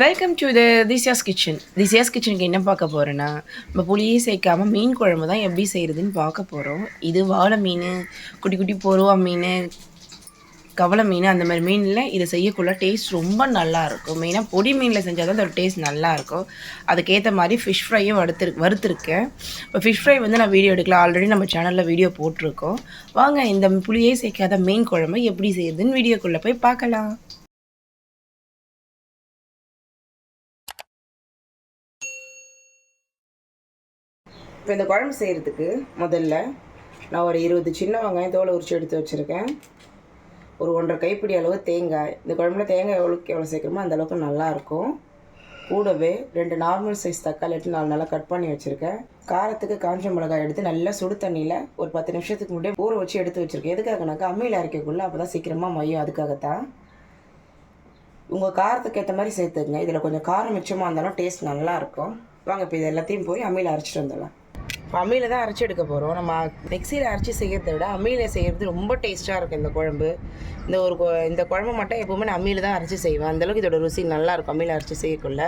Welcome to the திசியாஸ் kitchen திசியாஸ் கிச்சனுக்கு என்ன பார்க்க போகிறேன்னா நம்ம புளியே சேர்க்காம மீன் குழம்பு தான் எப்படி செய்கிறதுன்னு பார்க்க போகிறோம் இது வாழை மீன் குட்டி குட்டி பொருவா மீன் கவலை மீன் அந்த மாதிரி மீனில் இதை செய்யக்குள்ள டேஸ்ட் ரொம்ப நல்லா இருக்கும். மெயினாக பொடி மீனில் செஞ்சால் தான் அதோட டேஸ்ட் நல்லா இருக்கும். அதுக்கேற்ற மாதிரி ஃபிஷ் ஃப்ரையும் வறுத்துரு வறுத்துருக்கேன். இப்போ ஃபிஷ் ஃப்ரை வந்து நான் வீடியோ எடுக்கல. ஆல்ரெடி நம்ம சேனலில் வீடியோ போட்டிருக்கோம். வாங்க இந்த புளியே சேர்க்காத மீன் குழம்பு எப்படி செய்யுதுன்னு வீடியோக்குள்ளே போய் பார்க்கலாம். இப்போ இந்த குழம்பு செய்கிறதுக்கு முதல்ல நான் ஒரு இருபது சின்ன வெங்காயம் தோலை உரிச்சு எடுத்து வச்சுருக்கேன். ஒரு ஒன்றரை கைப்பிடி அளவு தேங்காய். இந்த குழம்புல தேங்காய் எவ்வளோக்கு எவ்வளோ சேர்க்குறோமோ அந்த அளவுக்கு நல்லாயிருக்கும். கூடவே ரெண்டு நார்மல் சைஸ் தக்காளி எடுத்து நாலு நல்லா கட் பண்ணி வச்சுருக்கேன். காரத்துக்கு காஞ்ச மிளகாய் எடுத்து நல்லா சுடு தண்ணியில் ஒரு பத்து நிமிஷத்துக்கு முன்னாடியே ஊற வச்சு எடுத்து வச்சுருக்கேன். எதுக்காகனாக்கா அம்மியில் அரைக்கக்குள்ளே அப்போ தான் சீக்கிரமாக மையம் அதுக்காகத்தான். உங்கள் காரத்துக்கு ஏற்ற மாதிரி சேர்த்துக்குங்க. இதில் கொஞ்சம் காரம் மிச்சமாக இருந்தாலும் டேஸ்ட் நல்லாயிருக்கும். வாங்க இப்போ இது எல்லாத்தையும் போய் அம்மியில் அரைச்சிட்டு வந்துடலாம். அம்மியில் தான் அரைச்சி எடுக்க போகிறோம் நம்ம மிக்சியில் அரைச்சி செய்கிறத விட அம்மியில் செய்கிறது ரொம்ப டேஸ்ட்டாக இருக்கும் இந்த குழம்பு. இந்த ஒரு கொ- இந்த குழம்பு மட்டும் எப்போவுமே நான் அம்மியில் தான் அரைச்சி செய்வேன். அந்தளவுக்கு இதோட ருசி நல்லா இருக்கும் அம்மியில் அரைச்சி செய்யக்குள்ள.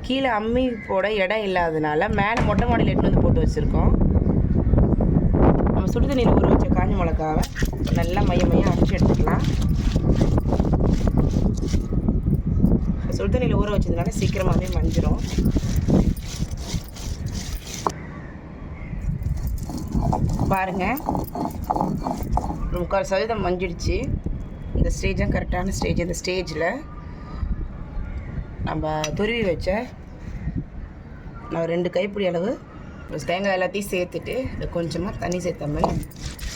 கீழே அம்மி போட இடம் இல்லாதனால மேலே மொட்டை மாடியில் எடுத்து வந்து போட்டு வச்சுருக்கோம். நம்ம சுடு தண்ணியில் ஊற வச்ச காஞ்ச மிளகாவை நல்லா மைய மையம் அரைச்சி எடுத்துக்கலாம். சுடு தண்ணியில் ஊற வச்சதுனால சீக்கிரமாகவே மஞ்சிடும் பாருங்கள் முக்கால் சதவீதம் மஞ்சிடுச்சு. இந்த ஸ்டேஜும் கரெக்டான ஸ்டேஜ் இந்த ஸ்டேஜில் நம்ம துருவி வச்ச நான் ரெண்டு கைப்பிடி அளவு ஒரு தேங்காய் எல்லாத்தையும் சேர்த்துட்டு இதை கொஞ்சமாக தண்ணி சேர்த்த மாதிரி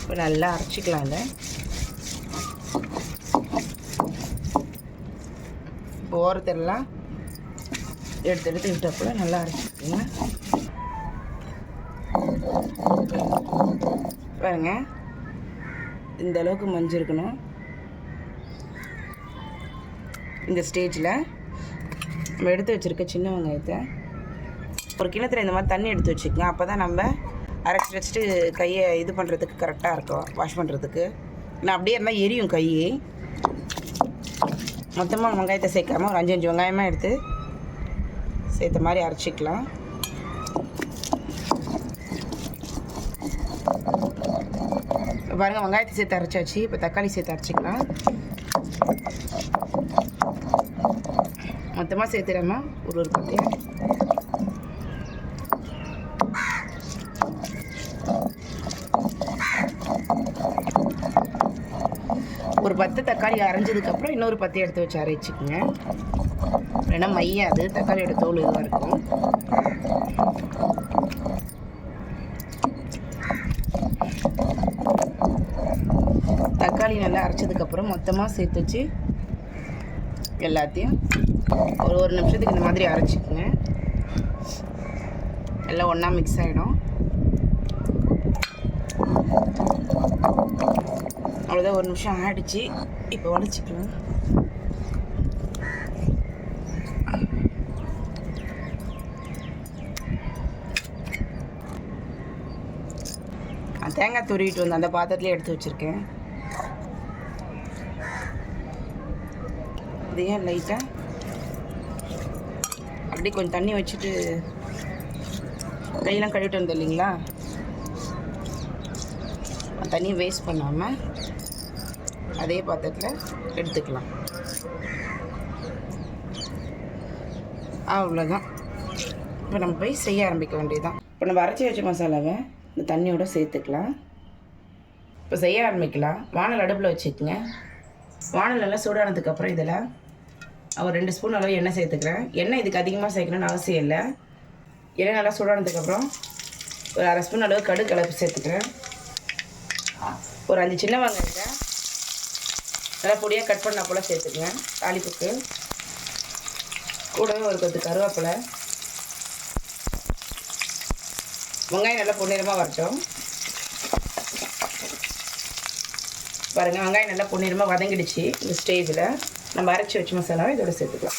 இப்போ நல்லா அரைச்சிக்கலாம் இதை. இப்போ ஓரத்தெல்லாம் எடுத்து எடுத்து கூட நல்லா அரைச்சிக்கோங்க பாருங்க. இந்த அளவுக்கு மஞ்சள் இருக்கணும் இந்த ஸ்டேஜில் நம்ம எடுத்து வச்சுருக்க சின்ன வெங்காயத்தை ஒரு கிணத்துல இந்த மாதிரி தண்ணி எடுத்து வச்சுக்கோங்க. அப்போ தான் நம்ம அரைச்சி வச்சுட்டு கையை இது பண்ணுறதுக்கு கரெக்டாக இருக்கும். வாஷ் பண்ணுறதுக்கு நான் அப்படியே இருந்தால் எரியும் கையை மொத்தமாக வெங்காயத்தை சேர்க்காம ஒரு அஞ்சு அஞ்சு வெங்காயமாக எடுத்து சேர்த்த மாதிரி அரைச்சிக்கலாம். இப்போ பாருங்கள் வெங்காயத்தை சேர்த்து அரைச்சாச்சு. இப்போ தக்காளி சேர்த்து அரைச்சிக்கலாம். மொத்தமாக சேர்த்துடாம ஒரு ஒரு பத்தையும் ஒரு பத்து தக்காளி அரைஞ்சதுக்கப்புறம் இன்னொரு பத்து எடுத்து வச்சு அரைச்சிக்கோங்க. ஏன்னா மையாது தக்காளியோட தோல் இதுவாக இருக்கும். தக்காளி நல்லா அரைச்சதுக்கப்புறம் மொத்தமாக சேர்த்து வச்சு எல்லாத்தையும் ஒரு ஒரு நிமிஷத்துக்கு இந்த மாதிரி அரைச்சிக்கோங்க. எல்லாம் ஒன்றா மிக்ஸ் ஆகிடும் அவ்வளோதான் ஒரு நிமிஷம் ஆயிடுச்சு. இப்போ உடச்சிக்கலாம் தேங்காய் துருவிட்டு வந்து அந்த பாத்திரத்துலேயே எடுத்து வச்சுருக்கேன். அப்படியே லைட்டாக அப்படியே கொஞ்சம் தண்ணி வச்சுட்டு கையெல்லாம் கழுவிட்டு வந்தோம் இல்லைங்களா? தண்ணியை வேஸ்ட் பண்ணாமல் அதே பாத்திரத்தில் எடுத்துக்கலாம். அவ்வளோதான் இப்போ நம்ம போய் செய்ய ஆரம்பிக்க வேண்டியதுதான். இப்போ நம்ம அரைச்சி வச்ச மசாலாவை இந்த தண்ணியோட சேர்த்துக்கலாம். இப்போ செய்ய ஆரம்பிக்கலாம். வானல் அடுப்பில் வச்சுக்கோங்க. வானல் நல்லா சூடானதுக்கப்புறம் இதில் ஒரு ரெண்டு ஸ்பூன் அளவு எண்ணெய் சேர்த்துக்கிறேன். எண்ணெய் இதுக்கு அதிகமாக சேர்க்கணும்னு அவசியம் இல்லை. எண்ணெய் நல்லா சூடானதுக்கப்புறம் ஒரு அரை ஸ்பூன் அளவு கடுகு கலப்பு சேர்த்துக்கிறேன். ஒரு அஞ்சு சின்ன வெங்காயத்தை நல்லா பொடியாக கட் பண்ண போல் சேர்த்துக்குங்க. தாளிப்புக்கு. கூடவே ஒரு கொத்து கருவேப்பிலை. வெங்காயம் நல்லா பொன்னிறமாக வரட்டும் பாருங்கள் வெங்காயம் நல்லா பொன்னிறமாக வதங்கிடுச்சு இந்த ஸ்டேஜில் நம்ம அரைச்சி வச்ச மசாலாவை இதோட சேர்த்துக்கலாம்.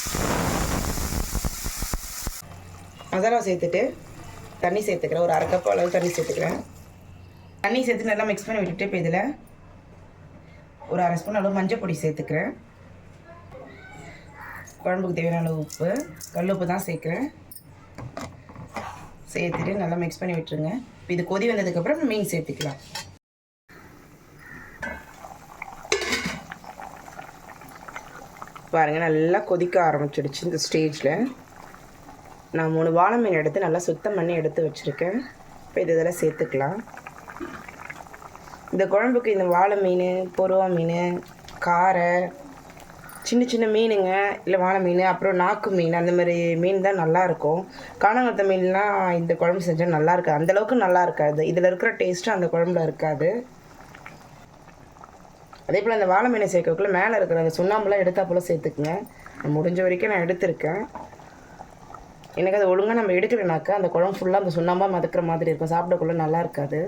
மசாலா சேர்த்துட்டு தண்ணி சேர்த்துக்கிறேன். ஒரு அரை கப் அளவு தண்ணி சேர்த்துக்கிறேன். தண்ணி சேர்த்து நல்லா மிக்ஸ் பண்ணி விட்டுட்டு இப்போ இதில் ஒரு அரை ஸ்பூன் அளவு மஞ்சள் பொடி சேர்த்துக்கிறேன். குழம்புக்கு தேவையான அளவு உப்பு கல் உப்பு தான் சேர்க்குறேன். சேர்த்துட்டு நல்லா மிக்ஸ் பண்ணி விட்டுருங்க. இது கொதி வந்ததுக்கப்புறம் மீன் சேர்த்துக்கலாம். பாருங்கள் நல்லா கொதிக்க ஆரம்பிச்சிடுச்சு இந்த ஸ்டேஜில். நான் மூணு வாழை மீன் எடுத்து நல்லா சுத்தம் பண்ணி எடுத்து வச்சுருக்கேன். இப்போ இது இதெல்லாம் சேர்த்துக்கலாம். இந்த குழம்புக்கு இந்த வாழை மீன் பொருவா மீன் காரை சின்ன சின்ன மீனுங்க இல்லை வாழை மீன் அப்புறம் நாக்கு மீன் அந்த மாதிரி மீன் தான் நல்லாயிருக்கும் காணாங்கத்த மீன்லாம் இந்த குழம்பு செஞ்சால் நல்லா இருக்காது. அந்தளவுக்கு நல்லா இருக்காது. இதில் இருக்கிற டேஸ்ட்டும் அந்த குழம்புல இருக்காது. அதே போல் அந்த வாழை மீனை சேர்க்கக்குள்ளே மேலே இருக்கிற அந்த சுண்ணாம்புலாம் எடுத்தா போல் சேர்த்துக்குங்க. முடிஞ்ச வரைக்கும் நான் எடுத்திருக்கேன். எனக்கு அது ஒழுங்காக நம்ம எடுக்கலைனாக்கா அந்த குழம்பு ஃபுல்லாக அந்த சுண்ணாம்பாக மதக்கிற மாதிரி இருக்கும். சாப்பிடக்குள்ள நல்லா இருக்காது.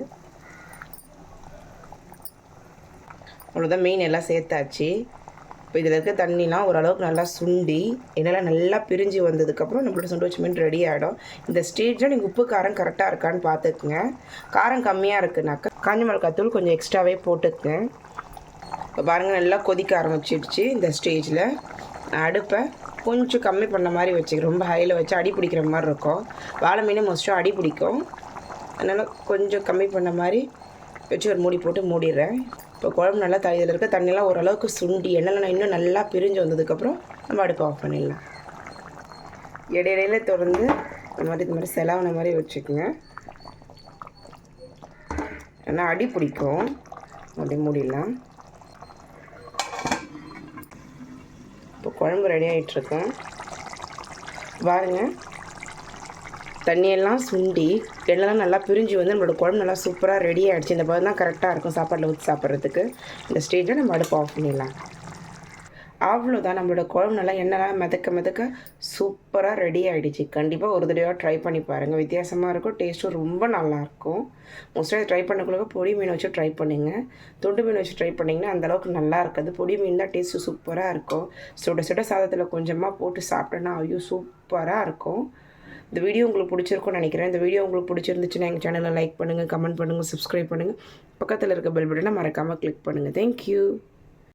அவ்வளோதான் மீன் எல்லாம் சேர்த்தாச்சு. இப்போ இதில் இருக்க தண்ணிலாம் ஓரளவுக்கு நல்லா சுண்டி என்னெல்லாம் நல்லா பிரிஞ்சு வந்ததுக்கப்புறம் நம்மளோட சுண்டு வச்ச மீன் ரெடி ஆகிடும் இந்த ஸ்டேஜில் நீங்கள் உப்பு காரம் கரெக்டாக இருக்கான்னு பார்த்துக்குங்க. காரம் கம்மியாக இருக்குனாக்கா காஞ்சி மிளகாய் தூள் கொஞ்சம் எக்ஸ்ட்ராவே போட்டுக்குங்க. இப்போ பாருங்கள் நல்லா கொதிக்க ஆரம்பிச்சிடுச்சு இந்த ஸ்டேஜில் அடுப்பை கொஞ்சம் கம்மி பண்ண மாதிரி வச்சு ரொம்ப ஹையில் வச்சு அடி பிடிக்கிற மாதிரி இருக்கும். வாழை மீன் மோஸ்ட்டாக அடி பிடிக்கும். அதனால் கொஞ்சம் கம்மி பண்ண மாதிரி வச்சு ஒரு மூடி போட்டு மூடிடுறேன். இப்போ குழம்பு நல்லா த இதில் இருக்க தண்ணியெல்லாம் ஓரளவுக்கு சுண்டி எண்ணெய்லாம் இன்னும் நல்லா பிரிஞ்சு வந்ததுக்கப்புறம் நம்ம அடுப்பை ஆஃப் பண்ணிடலாம். இடையிடையில தொடர்ந்து இந்த மாதிரி இந்த மாதிரி செலவுன மாதிரி வச்சுக்கோங்க. ஏன்னா அடி பிடிக்கும். அப்படி மூடிடலாம். குழம்பு ரெடி ஆகிட்டுருக்கேன் பாருங்கள் தண்ணியெல்லாம் சுண்டி எல்லாம் நல்லா பிரிஞ்சு வந்து நம்மளோட குழம்பு நல்லா சூப்பராக ரெடி ஆகிடுச்சு இந்த பதம் தான் கரெக்டாக இருக்கும் சாப்பாட்டில் ஊற்றி சாப்பிட்றதுக்கு. இந்த ஸ்டேஜில் நம்ம அடுப்பு ஆஃப் பண்ணிடலாம். அவ்வளோதான் நம்மளோட குழம்பு நல்லா எண்ணெய்லாம் மிதக்க மிதக்க சூப்பராக ரெடி ஆகிடுச்சு கண்டிப்பாக ஒரு தடவையாக ட்ரை பண்ணி பாருங்கள் வித்தியாசமாக இருக்கும். டேஸ்ட்டும் ரொம்ப நல்லாயிருக்கும் மோஸ்ட்டாக ட்ரை பண்ணக்குள்ள பொடி மீன் வச்சு ட்ரை பண்ணுங்கள் துண்டு மீன் வச்சு ட்ரை பண்ணிங்கன்னா அந்தளவுக்கு நல்லா இருக்காது. பொடி மீன் தான் டேஸ்ட்டு சூப்பராக இருக்கும். சுட சுட சாதத்தில் கொஞ்சமாக போட்டு சாப்பிட்டோன்னா ஐயோ சூப்பராக இருக்கும். இந்த வீடியோ உங்களுக்கு பிடிச்சிருக்கும்னு நினைக்கிறேன். இந்த வீடியோ உங்களுக்கு பிடிச்சிருந்துச்சுன்னா எங்கள் சேனலை லைக் பண்ணுங்கள் கமெண்ட் பண்ணுங்கள் சப்ஸ்கிரைப் பண்ணுங்கள் பக்கத்தில் இருக்க பெல் பட்டனை மறக்காமல் கிளிக் பண்ணுங்கள் தேங்க்யூ